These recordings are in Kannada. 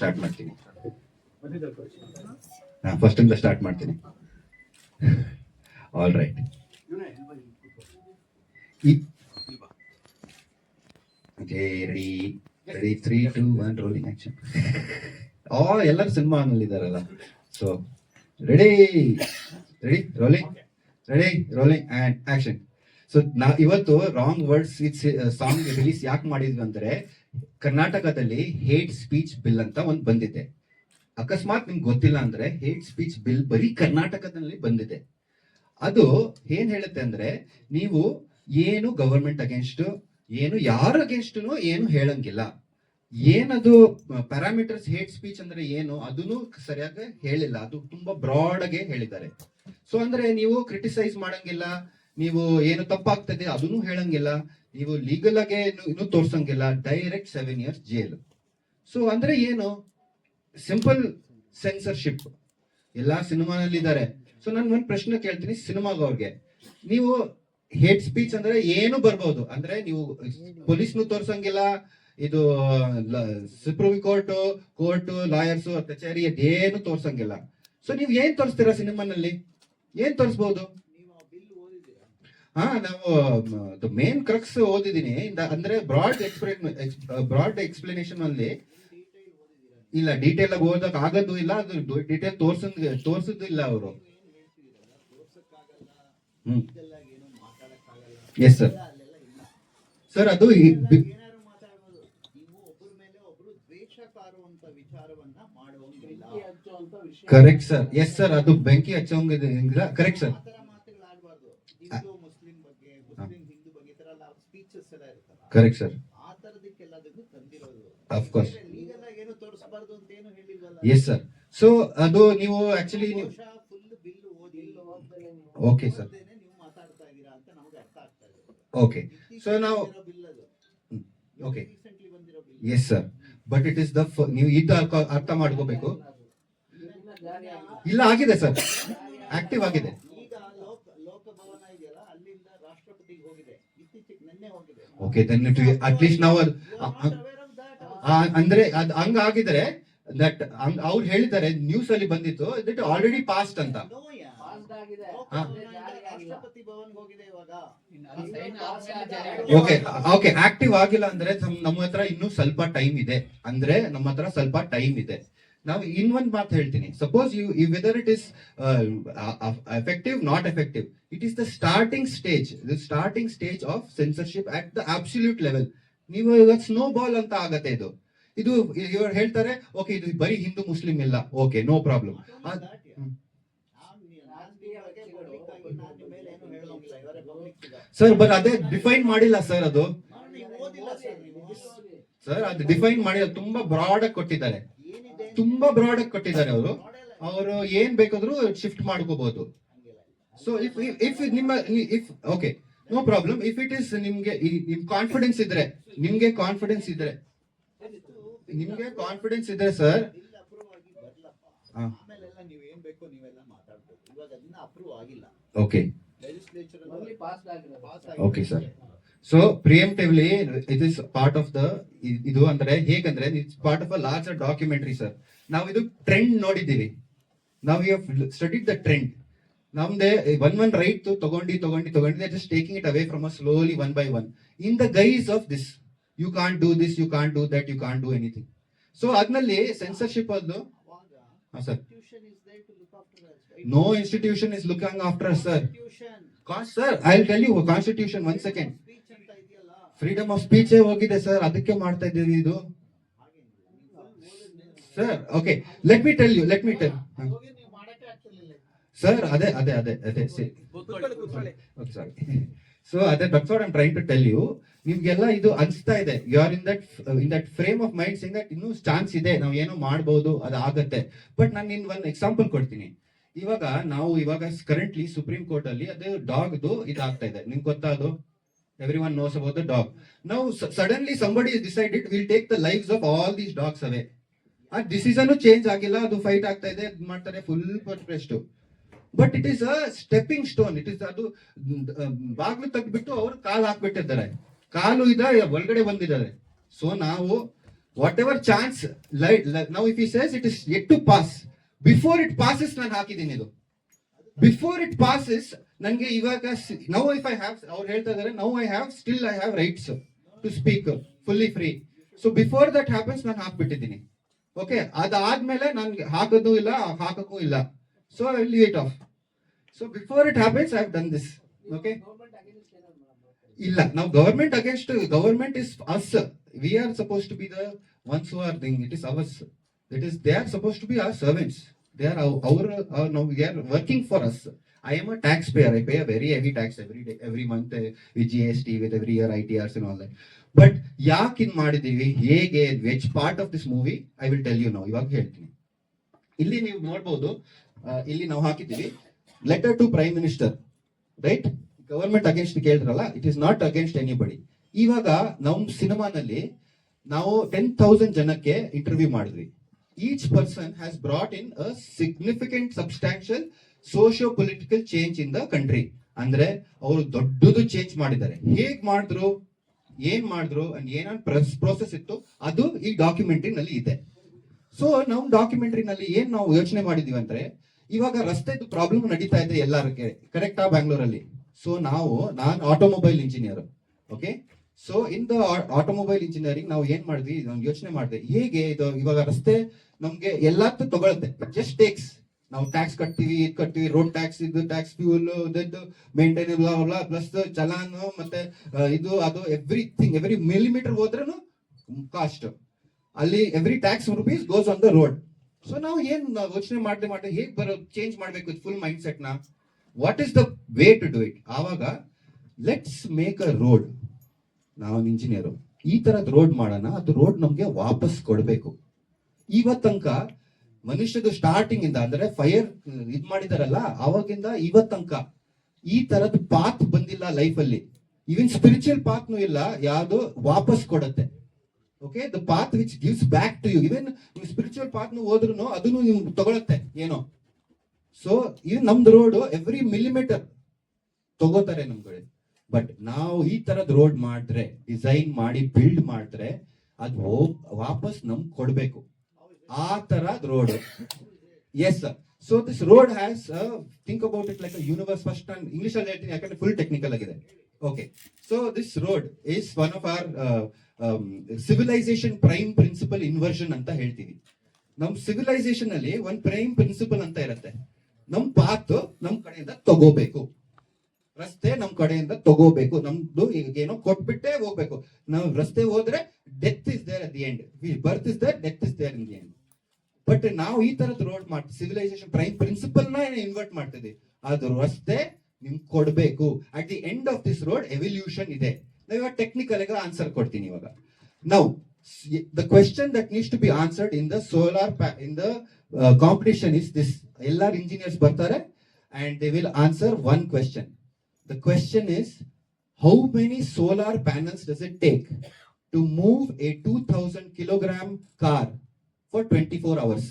ಸ್ಟಾರ್ಟ್ ಮಾಡ್ತೀನಿ. ಹಾ ಫಸ್ಟ್ ಇಂದ ಸ್ಟಾರ್ಟ್ ಮಾಡ್ತೀನಿ. All right ready ready three two one rolling action ಆ ಎಲ್ಲರೂ ಸಿನಿಮಾ ಇದಾರಲ್ಲ so ready ready rolling ready rolling and action so ನಾ ಇವತ್ತು wrong words with song release ಯಾಕೆ ಮಾಡಿದ್ವಿ ಅಂದ್ರೆ ಕರ್ನಾಟಕದಲ್ಲಿ ಹೇಟ್ ಸ್ಪೀಚ್ ಬಿಲ್ ಅಂತ ಒಂದು ಬಂದಿದೆ. ಅಕಸ್ಮಾತ್ ನಿಮ್ಗೆ ಗೊತ್ತಿಲ್ಲ ಅಂದ್ರೆ ಹೇಟ್ ಸ್ಪೀಚ್ ಬಿಲ್ ಬರೀ ಕರ್ನಾಟಕದಲ್ಲಿ ಬಂದಿದೆ. ಅದು ಏನ್ ಹೇಳುತ್ತೆ ಅಂದ್ರೆ ನೀವು ಏನು ಗವರ್ಮೆಂಟ್ ಅಗೇನ್ಸ್ಟ್ ಏನು ಯಾರ ಅಗೇನ್ಸ್ಟ್ ಏನು ಹೇಳಂಗಿಲ್ಲ. ಏನದು ಪ್ಯಾರಾಮೀಟರ್ಸ್ ಹೇಟ್ ಸ್ಪೀಚ್ ಅಂದ್ರೆ ಏನು ಅದನ್ನು ಸರಿಯಾಗಿ ಹೇಳಿಲ್ಲ, ಅದು ತುಂಬಾ ಬ್ರಾಡ್ ಆಗಿ ಹೇಳಿದ್ದಾರೆ. ಸೊ ಅಂದ್ರೆ ನೀವು ಕ್ರಿಟಿಸೈಸ್ ಮಾಡಂಗಿಲ್ಲ ನೀವು ಏನು ತಪ್ಪಾಗ್ತದೆ ಅದನ್ನು ಹೇಳಂಗಿಲ್ಲ. ನೀವು ಲೀಗಲ್ ಆಗಿ ಇನ್ನೂ ತೋರ್ಸಂಗಿಲ್ಲ. Direct seven years jail so ಅಂದ್ರೆ ಏನು? ಸಿಂಪಲ್ ಸೆನ್ಸರ್ಶಿಪ್ ಎಲ್ಲಾ ಸಿನಿಮಾನಲ್ಲಿ ಇದಾರೆ ಸೊ ನಾನು ಒಂದ್ ಪ್ರಶ್ನೆ ಕೇಳ್ತೀನಿ ಸಿನಿಮಾಗವ್ರಿಗೆ ನೀವು ಹೇಟ್ ಸ್ಪೀಚ್ ಅಂದ್ರೆ ಏನು ಬರ್ಬೋದು? ಅಂದ್ರೆ ನೀವು ಪೊಲೀಸ್ನು ತೋರ್ಸಂಗಿಲ್ಲ. ಇದು ಸುಪ್ರೀಂ ಕೋರ್ಟ್ ಕೋರ್ಟ್ ಲಾಯರ್ಸ್ ಕಚೇರಿ ಅದೇನು ತೋರ್ಸಂಗಿಲ್ಲ. ಸೊ ನೀವು ಏನ್ ತೋರಿಸ್ತೀರಾ ಸಿನಿಮಾನಲ್ಲಿ? ಏನ್ ತೋರಿಸ್ಬೋದು? ಹಾ ನಾವು ಮೇನ್ ಕ್ರಕ್ಸ್ ಓದಿದೀನಿ ಅಂದ್ರೆ ಬ್ರಾಡ್ ಎಕ್ಸ್ಪ್ಲೇನ್ ಬ್ರಾಡ್ ಎಕ್ಸ್ಪ್ಲನೇಷನ್ ಅಲ್ಲಿ ಇಲ್ಲ ಡೀಟೇಲ್ ಆಗಿ ಓದಕ್ ಆಗೋದು ಇಲ್ಲ ಅದು ಡೀಟೇಲ್ ತೋರ್ಸಂಗ್ ತೋರ್ಸದ್ದು ಇಲ್ಲ ಅವರು. ಹ್ಮ್. ಎಸ್ ಸರ್ ಸರ್ ಅದು ಕರೆಕ್ಟ್ ಸರ್ ಎಸ್ ಸರ್ ಅದು ಬೆಂಕಿ ಹಚ್ಚೋಂಗಿಲ್ಲ ಕರೆಕ್ಟ್ ಸರ್ ಆತರ ಮಾತುಗಳಾಡ್ಬಾರ್ದು ಹಿಂದೂ ಮುಸ್ಲಿಂ ಬಗ್ಗೆ ಮುಸ್ಲಿಂ ಹಿಂದೂ ಬಗ್ಗೆ ಈ ತರ ಎಲ್ಲ ಇರುತ್ತಲ್ಲ ಕರೆಕ್ಟ್ ಸರ್ ಆ ತರದಕ್ಕೆಲ್ಲದಕ್ಕೂ ತಂದಿರೋದು. Of course. ಲೀಗಲ್ ಆಗಿ ಏನು ತೋರಿಸಬಾರ್ದು ಅಂತ ಏನು ಹೇಳಿಲ್ವಲ್ಲ? ಎಸ್ ಸರ್ ಸೊ ಅದು ನೀವು ಆಕ್ಚುಲಿ ನೀವು ಫುಲ್ ಬಿಲ್ ಓದಿ ಓಕೆ ಸರ್ ಓದ್ದೇನೆ ನೀವು ಮಾತಾಡ್ತಾ ಇದ್ದೀರಾ ಅಂತ ನಮಗೆ ಅರ್ಥ ಆಗ್ತಾ ಇದೆ. ಓಕೆ ಸೊ ನಾವು ಬಿಲ್ ಅದು. ಓಕೆ ರೀಸೆಂಟ್ಲಿ ಬಂದಿರೋ bill yes sir but it is the ನೀವು ಇದು ಅರ್ಥ- ಅರ್ಥ ಮಾಡ್ಕೋಬೇಕು. ಇಲ್ಲ ಆಗಿದೆ. ಸರ್ ಆಕ್ಟಿವ್ ಆಗಿದೆ ಈಗ ಲೋಕ ಲೋಕಭವನ ಇದೆಯಲ್ಲ ಅಲ್ಲಿಂದ ರಾಷ್ಟ್ರಪತಿಗೆ ಹೋಗಿದೆ ಇತ್ತೀಚೆಗೆ ನಿನ್ನೆ ಹೋಗಿದೆ ಓಕೆ ದೆನ್ ಅಟ್ಲೀಸ್ಟ್ ನಾವು ಅಂದ್ರೆ ಅದ್ ಹಂಗ ಆಗಿದ್ರೆ ದಟ್ ಅವ್ರು ಹೇಳಿದ್ದಾರೆ ನ್ಯೂಸ್ ಅಲ್ಲಿ ಬಂದಿತ್ತು ದಟ್ ಆಲ್ರೆಡಿ ಪಾಸ್ಟ್ ಅಂತ. ಓಕೆ ಓಕೆ ಆಕ್ಟಿವ್ ಆಗಿಲ್ಲ ಅಂದ್ರೆ ನಮ್- ನಮ್ಮ ಹತ್ರ ಇನ್ನು ಸ್ವಲ್ಪ ಟೈಮ್ ಇದೆ. ಅಂದ್ರೆ ನಮ್ಮ ಹತ್ರ ಸ್ವಲ್ಪ ಟೈಮ್ ಇದೆ. ನಾವು ಇನ್ನೊಂದು ಮಾತು ಹೇಳ್ತೀನಿ. Suppose you whether it is effective not effective it is the starting stage the starting stage of censorship at the absolute level ನೀವು ಸ್ನೋ ಬಾಲ್ ಅಂತ ಆಗತ್ತೆ ಇದು. ಇದು ಇವ್ರು ಹೇಳ್ತಾರೆ ಓಕೆ ಇದು ಬರೀ ಹಿಂದೂ ಮುಸ್ಲಿಂ ಇಲ್ಲ. ಓಕೆ ನೋ ಪ್ರಾಬ್ಲಮ್ ಈ. ಸರ್ ಬಟ್ ಅದೇ ಡಿಫೈನ್ ಮಾಡಿಲ್ಲ ಸರ್ ಅದು. ಸರ್ ಅದು ಡಿಫೈನ್ ಮಾಡಿಲ್ಲ ತುಂಬಾ ಬ್ರಾಡ್ ಆಗಿ ಕೊಟ್ಟಿದ್ದಾರೆ. ತುಂಬಾ ಬ್ರಾಡ್ ಆಗಿ ಕೊಟ್ಟಿದ್ದಾರೆ ಅವರು. ಅವರು ಏನ್ ಬೇಕಾದ್ರೂ ಶಿಫ್ಟ್ ಮಾಡ್ಕೋಬಹುದು ಸೊ ಇಫ್ ಇಫ್ ನಿಮ್ಮ if okay no problem if it is ನಿಮ್ಗೆ ಈ- ನಿಮ್ ಕಾನ್ಫಿಡೆನ್ಸ್ ಇದ್ರೆ ನಿಮ್ಗೆ ಕಾನ್ಫಿಡೆನ್ಸ್ ಇದ್ರೆ. ನಿಮ್ಗೆ ಕಾನ್ಫಿಡೆನ್ಸ್ ಇದ್ರೆ ಸರ್ ಓಕೆ ಅಪ್ರೂವ್ ಆಗಿ ಬರ್ಲಪ್ಪ ಹಾ. ಆಮೇಲೆಲ್ಲ ನೀವು ಏನ್ ಬೇಕೋ ನೀವೆಲ್ಲ ಮಾತಾಡ್ಬೋದು ಇವಾಗ ಅದನ್ನ ಅಪ್ರೂವ್ ಆಗಿಲ್ಲ okay sir. So preventively it is part of the ಇದು ಅಂದ್ರೆ ಹೇಗಂದ್ರೆ it's part of a larger documentary sir ನಾವು ಇದು ಟ್ರೆಂಡ್ ನೋಡಿದ್ದೀವಿ. ನಾವು ಯು ಸ್ಟಡಿಡ್ ದ ಟ್ರೆಂಡ್ ನಮ್ದೆ ಒನ್ ಒನ್ ರೈಟ್ ತಗೊಂಡು ತಗೊಂಡು ತಗೊಂಡು just taking it away from a slowly one by one in the guise of this you can't do this you can't do that you can't do anything so ಅದ್ನಲ್ಲಿ censorship ಅದು sir? No institution is looking after sir. Sir I tell you constitution one second freedom of speech ಹೋಗಿದೆ ಸರ್ ಅದಕ್ಕೆ ಮಾಡ್ತಾ ಇದ್ದೀವಿ ಇದು? Sir okay let me tell you let me tell. Sir ಅದೇ ಅದೇ ಅದೇ ಅದೇ ಸಾರಿ ಸೊ ಅದೇ that's what I'm trying to tell you ನಿಮ್ಗೆಲ್ಲ ಇದು ಅನಿಸ್ತಾ ಇದೆ. You are in that in that frame of minds in that ಇನ್ನೂ ಚಾನ್ಸ್ ಇದೆ. ನಾವು ಏನೋ ಮಾಡ್ಬೋದು ಅದು ಆಗತ್ತೆ. ಬಟ್ ನಾನು ನಿನ್ ಒಂದು ಎಕ್ಸಾಂಪಲ್ ಕೊಡ್ತೀನಿ. ಇವಾಗ ನಾವು ಇವಾಗ ಕರೆಂಟ್ಲಿ ಸುಪ್ರೀಂ ಕೋರ್ಟ್ ಅಲ್ಲಿ ಅದು ಡಾಗ್ದು ಇದಾಗ್ತಾ ಇದೆ. ನಿಮ್ಗೆ ಗೊತ್ತಾ ಅದು? Every one knows about the dog ನಾವು suddenly has decided will take the life's of all these dogs away ಆ ಡಿಸಿಷನ್ ಚೇಂಜ್ ಆಗಿಲ್ಲ, ಅದು ಫೈಟ್ ಆಗ್ತಾ ಇದೆ ಮಾಡ್ತಾರೆ full perfect but it is a stepping stone it is ಅದು ಬಾಗ್ಲು ತೆಗ್ದ್ಬಿಟ್ಟು ಅವ್ರು ಕಾಲು ಹಾಕ್ಬಿಟ್ಟಿದ್ದಾರೆ ಕಾಲು ಇದೆ, ಒಳಗಡೆ ಬಂದಿದ್ದಾರೆ. ಸೊ ನಾವು whatever chance now if he says it is yet to pass before it passes ನಾನು ಹಾಕಿದ್ದೀನಿ ಇದು. ಬಿಫೋರ್ ಇಟ್ ಪಾಸಸ್ ನನಗೆ ಇವಾಗ ನೌ ಇಫ್ ಐ ಹ್ಯಾವ್ ಅವ್ರು ಹೇಳ್ತಾ ಇದಾರೆ now I have still I have rights to speak fully free so before that happens ನಾನು ಹಾಕ್ಬಿಟ್ಟಿದ್ದೀನಿ. ಓಕೆ ಅದಾದ್ಮೇಲೆ ನನ್ಗೆ ಹಾಕೋದು ಇಲ್ಲ, ಹಾಕಕ್ಕೂ ಇಲ್ಲ. So I will of so before it happens I done this okay ಇಲ್ಲ ನಾವು government against government is us we are suppose to be the ones our thing it is ours it is they are suppose to be our servants they are hour ನಾವು we are working for us. I am a taxpayer. I pay a very heavy tax every day every month uh, with gst with every year itrs and all that. But ಯಾಕೆ ಇನ್ ಮಾಡಿದೀವಿ? ಹೇಗೆ? Which part of this movie I will tell you ನಾವು ಇವಾಗ ಹೇಳ್ತೀನಿ. ಇಲ್ಲಿ ನೀವು ನೋಡ್ಬೋದು ಇಲ್ಲಿ ನಾವು ಹಾಕಿದ್ದೀವಿ letter to prime minister right government against ಕೇಳಿದ್ರಲ್ಲ it is not against anybody ಇವಾಗ ನಮ್ ಸಿನಿಮಾನಲ್ಲಿ ನಾವು ಟೆನ್ ತೌಸಂಡ್ ಜನಕ್ಕೆ ಇಂಟರ್ವ್ಯೂ ಮಾಡಿದ್ವಿ. Each person has brought in a significant substantial socio political change in the country ಅಂದ್ರೆ ಅವರು ದೊಡ್ಡದು ಚೇಂಜ್ ಮಾಡಿದ್ದಾರೆ. ಹೇಗ್ ಮಾಡಿದ್ರು, ಏನ್ ಮಾಡಿದ್ರು ಅಂಡ್ ಪ್ರೆಸ್ ಪ್ರೋಸೆಸ್ ಇತ್ತು, ಅದು ಈ ಡಾಕ್ಯುಮೆಂಟ್ರಿ ನಲ್ಲಿ ಇದೆ. ಸೊ ನಾವು ಡಾಕ್ಯುಮೆಂಟ್ರಿ ನಲ್ಲಿ ಏನ್ ನಾವು ಯೋಚನೆ ಮಾಡಿದೀವಿ ಅಂದ್ರೆ, ಇವಾಗ ರಸ್ತೆದು ಪ್ರಾಬ್ಲಮ್ ನಡೀತಾ ಇದೆ ಎಲ್ಲರಿಗೆ. ಕರೆಕ್ಟಾ ಬ್ಯಾಂಗ್ಳೂರಲ್ಲಿ ಸೊ ನಾವು, ನಾನ್ automobile engineer okay so in the automobile engineering ನಾವು ಏನ್ ಮಾಡಿದ್ವಿ ಯೋಚನೆ ಮಾಡಿದೆ. ಹೇಗೆ ಇದು, ಇವಾಗ ರಸ್ತೆ ನಮ್ಗೆ ಎಲ್ಲಾತ್ತು ತಗೊಳುತ್ತೆ. ಜಸ್ಟ್ ಟೇಕ್ಸ್ ನಾವು ಟ್ಯಾಕ್ಸ್ ಕಟ್ತೀವಿ, ಇದು ಕಟ್ತೀವಿ ರೋಡ್ ಟ್ಯಾಕ್ಸ್ ಇದು tax fuel maintain plus challan, ಮತ್ತೆ ಇದು, ಅದು ಎವ್ರಿಥಿಂಗ್ ಎವ್ರಿ ಮಿಲಿಮೀಟರ್ ಹೋದ್ರೂ ಕಾಸ್ಟ್ ಅಲ್ಲಿ every tax rupees goes on the road so ನಾವು ಏನ್ ಯೋಚನೆ ಮಾಡದೆ ಮಾಡದೆ, ಹೇಗೆ ಬರೋ ಚೇಂಜ್ ಮಾಡಬೇಕು full mind ಸೆಟ್ನ? What is the way to do it ಆವಾಗ ಲೆಟ್ಸ್ ಮೇಕ್ ಅ ರೋಡ್ ನಾವು ಇಂಜಿನಿಯರ್ ಈ ತರದ ರೋಡ್ ಮಾಡೋಣ, ಅದು ರೋಡ್ ನಮ್ಗೆ ವಾಪಸ್ ಕೊಡ್ಬೇಕು. ಇವತ್ ತನಕ ಮನುಷ್ಯದು ಸ್ಟಾರ್ಟಿಂಗ್ ಇಂದ ಅಂದ್ರೆ ಫೈರ್ ಇದ್ ಮಾಡಿದಾರಲ್ಲ ಅವಾಗಿಂದ ಇವತ್ ತನಕ ಈ ತರದ ಪಾತ್ ಬಂದಿಲ್ಲ ಲೈಫ್ ಅಲ್ಲಿ. ಇವನ್ ಸ್ಪಿರಿಚುವಲ್ ಪಾತ್ನು ಇಲ್ಲ, ಯಾವ್ದು ವಾಪಸ್ ಕೊಡತ್ತೆ. Okay the path which gives back to you even ನೀವು ಸ್ಪಿರಿಚುವಲ್ ಪಾತ್ನು ಹೋದ್ರು ಅದನ್ನು ನೀವು ತಗೊಳತ್ತೆ, ಏನೋ. ಸೊ ಇದು ನಮ್ದು ರೋಡ್ ಎವ್ರಿ ಮಿಲಿಮೀಟರ್ ತಗೋತಾರೆ ನಮ್ ಕಡೆ ಬಟ್ ನಾವು ಈ ತರದ ರೋಡ್ ಮಾಡಿದ್ರೆ ಡಿಸೈನ್ ಮಾಡಿ ಬಿಲ್ಡ್ ಮಾಡಿದ್ರೆ, ಅದು ವಾಪಸ್ ನಮ್ಗೆ ಕೊಡ್ಬೇಕು. ಆ road. Yes so this road has think about it like universe first and English ಅಲ್ಲಿ ಹೇಳ್ತೀನಿ, ಯಾಕಂದ್ರೆ ಫುಲ್ ಟೆಕ್ನಿಕಲ್ ಆಗಿದೆ. Okay so this road is one of our civilisation prime principle inversion ಅಂತ ಹೇಳ್ತೀವಿ. ನಮ್ ಸಿವಿಲೈಸೇಷನ್ ಅಲ್ಲಿ ಒಂದ್ ಪ್ರೈಮ್ ಪ್ರಿನ್ಸಿಪಲ್ ಅಂತ ಇರುತ್ತೆ. ನಮ್ ಪಾತ್ ನಮ್ ಕಡೆಯಿಂದ ತಗೋಬೇಕು. ರಸ್ತೆ ನಮ್ ಕಡೆಯಿಂದ ತಗೋಬೇಕು. ನಮ್ದು ಈಗ ಏನೋ ಕೊಟ್ಬಿಟ್ಟೆ ಹೋಗ್ಬೇಕು. ನಾವು ರಸ್ತೆ ಹೋದ್ರೆ death is there at the end birth is there death is there in the end but ನಾವು ಈ ತರದ್ ರೋಡ್ ಮಾಡ್ತೀವಿ ಸಿವಿಲೈಸೇಷನ್ ಪ್ರೈಮ್ ಪ್ರಿನ್ಸಿಪಲ್ನ ಇನ್ವರ್ಟ್ ಮಾಡ್ತಿದ್ವಿ. ಅದು ರಸ್ತೆ ನಿಮ್ಗೆ ಕೊಡ್ಬೇಕು. At the end of this road evolution ಇದೆ. ನಾವು ಇವಾಗ ಟೆಕ್ನಿಕಲ್ ಆಗಿ ಆನ್ಸರ್ ಕೊಡ್ತೀನಿ ಇವಾಗ. Now the question that needs to be answered in the solar in the competition is this ಎಲ್ಲಾರು ಇಂಜಿನಿಯರ್ಸ್ ಬರ್ತಾರೆ and they will answer one question the question is how many solar panels does it take to move a two thousand kilogram car for twenty four hours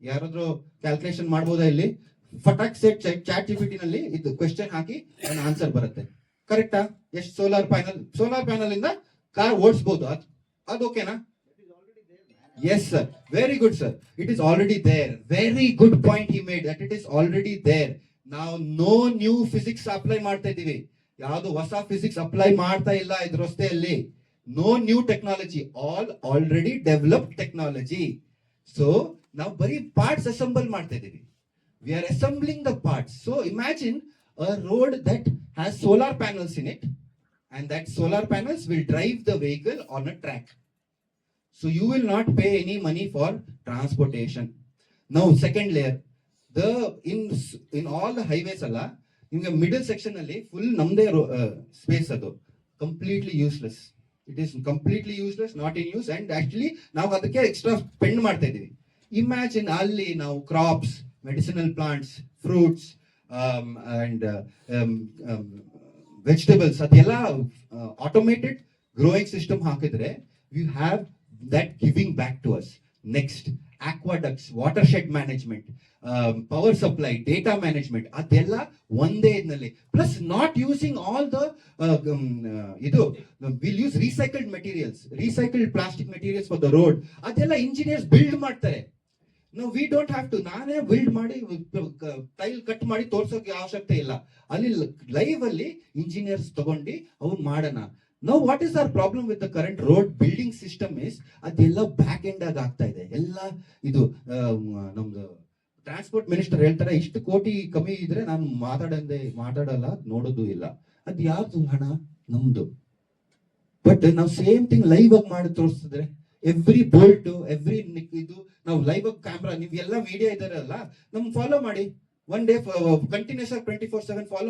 ಯಾರಾದ್ರೂ ಕ್ಯಾಲ್ಕುಲೇಷನ್ ಮಾಡ್ಬೋದಾ ಇಲ್ಲಿ? ಫಟಾಕ್ ಸೆಟ್ ಚಾಟ್ನಲ್ಲಿ ಇದು ಕ್ವೆಶನ್ ಹಾಕಿ ನನ್ನ ಆನ್ಸರ್ ಬರುತ್ತೆ. ಕರೆಕ್ಟಾ ಎಷ್ಟು ಸೋಲಾರ್ ಪ್ಯಾನಲ್ ಸೋಲಾರ್ ಪ್ಯಾನಲ್ ಇಂದ ಕಾರ್ ಓಡಿಸಬಹುದು ಅದು ಓಕೆನಾ yes sir very good sir it is already there very good point he made that it is already there ನಾವು ನೋ ನ್ಯೂ ಫಿಸಿಕ್ಸ್ ಅಪ್ಲೈ ಮಾಡ್ತಾ ಇದೀವಿ. ಯಾವುದು ಹೊಸ ಫಿಸಿಕ್ಸ್ ಅಪ್ಲೈ ಮಾಡ್ತಾ ಇಲ್ಲ ಇದ್ರ ರಸ್ತೆಯಲ್ಲಿ No new technology all already developed technology so ನಾವು ಬರೀ ಪಾರ್ಟ್ಸ್ ಅಸೆಂಬಲ್ ಮಾಡ್ತಾ ಇದೀವಿ we are assembling the parts so imagine a road that has solar panels in it and that solar panels will drive the vehicle on a track. So you will not pay any money for transportation. Now, second layer, the in in all the highways ಅಲ್ಲ ನಿಮ್ಗೆ ಮಿಡಲ್ ಸೆಕ್ಷನ್ ಅಲ್ಲಿ ಫುಲ್ ನಮ್ದೇ ಸ್ಪೇಸ್ ಅದು completely useless it is completely useless not in use and actually ನಾವು ಅದಕ್ಕೆ ಎಕ್ಸ್ಟ್ರಾ ಸ್ಪೆಂಡ್ ಮಾಡ್ತಾ ಇದ್ದೀವಿ. ಇಮ್ಯಾಜಿನ್ ಅಲ್ಲಿ ನಾವು crops medicinal plants fruits and vegetables ಅದೆಲ್ಲ ಆಟೋಮೇಟೆಡ್ ಗ್ರೋಯಿಂಗ್ ಸಿಸ್ಟಮ್ ಹಾಕಿದ್ರೆ you have that giving back to us next aqueducts watershed management power supply data management ಅದೆಲ್ಲ ಒಂದೇ ಇದ್ನಲ್ಲಿ. Plus not using all the ಇದು will use recycled materials recycled plastic materials for the road ಅದೆಲ್ಲ ಇಂಜಿನಿಯರ್ಸ್ ಬಿಲ್ಡ್ ಮಾಡ್ತಾರೆ. ನಾವು ವಿ ಡೋಂಟ್ ಹ್ಯಾವ್ ಟು ನಾನೇ ಬಿಲ್ಡ್ ಮಾಡಿ ಟೈಲ್ ಕಟ್ ಮಾಡಿ ತೋರ್ಸೋಕೆ ಅವಶ್ಯಕತೆ ಇಲ್ಲ. ಅಲ್ಲಿ ಲೈವ್ ಅಲ್ಲಿ ಇಂಜಿನಿಯರ್ಸ್ ತಗೊಂಡು ಅವ್ರು ಮಾಡೋಣ. No what is our problem with the current road building system is ಅದೆಲ್ಲ ಬ್ಯಾಕ್ ಎಂಡ್ ಆಗಿ ಆಗ್ತಾ ಇದೆ. ಎಲ್ಲ ಇದು ನಮ್ದು ಟ್ರಾನ್ಸ್ಪೋರ್ಟ್ ಮಿನಿಸ್ಟರ್ ಹೇಳ್ತಾರೆ, ಇಷ್ಟು ಕೋಟಿ ಕಮ್ಮಿ ಇದ್ರೆ ನಾನು ಮಾತಾಡಂದೆ, ಮಾತಾಡಲ್ಲ, ನೋಡೋದು ಇಲ್ಲ. ಅದ್ ಯಾರ್ದು ಹಣ? ನಮ್ದು. ಬಟ್ ನಾವು ಸೇಮ್ ಥಿಂಗ್ ಲೈವ್ ಆಗಿ ಮಾಡಿ ತೋರಿಸಿದ್ರೆ ಎವ್ರಿ ಬೋಲ್ಟ್ ಎವ್ರಿ ಇದು, ನಾವು ಲೈವ್ ಆಗಿ ಕ್ಯಾಮ್ರಾ ನೀವು ಎಲ್ಲ ಮೀಡಿಯಾ ಇದಾರಲ್ಲ ನಮ್ ಫಾಲೋ ಮಾಡಿ. ಒನ್ ಡೇ ಕಂಟಿನ್ಯೂಸ್ ಆಗಿ ಟ್ವೆಂಟಿ ಫೋರ್ ಸೆವೆನ್ ಫಾಲೋ